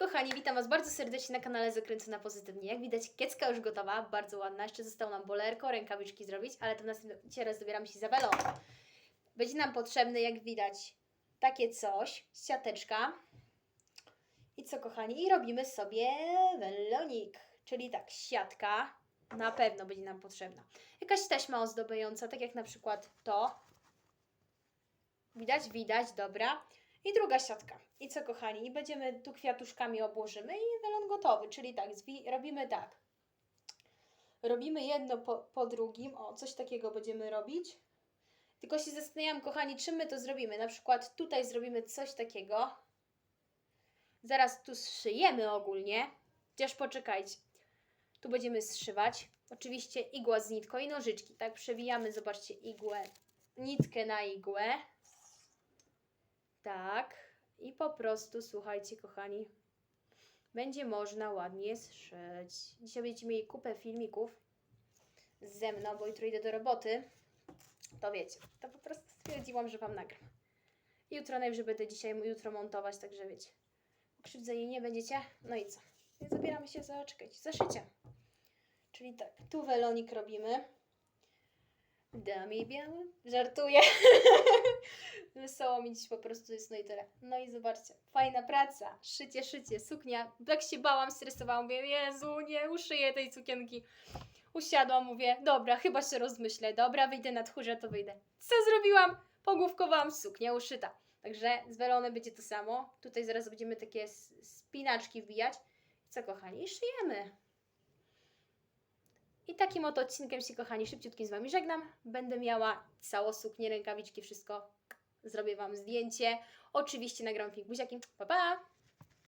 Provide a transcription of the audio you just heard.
kochani, witam Was bardzo serdecznie na kanale Zakręcona Pozytywnie. Jak widać, kiecka już gotowa, bardzo ładna. Jeszcze zostało nam bolerko, rękawiczki zrobić, ale to w następnym raz dobieramy się za welon. Będzie nam potrzebne, jak widać, takie coś, siateczka. I co, kochani? I robimy sobie welonik, czyli tak, siatka na pewno będzie nam potrzebna. Jakaś taśma ozdabiająca, tak jak na przykład to. Widać? Widać, dobra. I druga siatka. I co, kochani? I będziemy tu kwiatuszkami obłożymy i welon gotowy. Czyli tak, robimy tak. Robimy jedno po, po drugim. O, coś takiego będziemy robić. Tylko się zastanawiam, kochani, czym my to zrobimy. Na przykład tutaj zrobimy coś takiego. Zaraz tu zszyjemy ogólnie. Chociaż poczekajcie. Tu będziemy zszywać. Oczywiście igła z nitką i nożyczki. Tak, przewijamy, zobaczcie, igłę, nitkę na igłę. Tak. I po prostu, słuchajcie, kochani, będzie można ładnie zszyć. Dzisiaj będziecie mieli kupę filmików ze mną, bo jutro idę do roboty. To wiecie, to po prostu stwierdziłam, że Wam nagram. Jutro najwyżej będę dzisiaj, jutro montować, także wiecie. Krzywdzeni nie będziecie. No i co? I zabieramy się za, czekajcie, za szycie. Czyli tak, tu welonik robimy. Dami biały. Żartuję. Wesoło mi dziś po prostu jest, no i tyle. No i zobaczcie, fajna praca, szycie, szycie, suknia. Tak się bałam, stresowałam, mówię, Jezu, nie uszyję tej sukienki. Usiadłam, mówię, dobra, chyba się rozmyślę, dobra, wyjdę na tchórze, to wyjdę. Co zrobiłam? Pogłówkowałam suknię uszyta. Także z welony będzie to samo. Tutaj zaraz będziemy takie spinaczki wbijać. Co kochani, szyjemy. Takim oto odcinkiem się, kochani, szybciutkim z Wami żegnam. Będę miała całą suknię, rękawiczki, wszystko. Zrobię Wam zdjęcie. Oczywiście nagram film buziakiem. Pa, pa!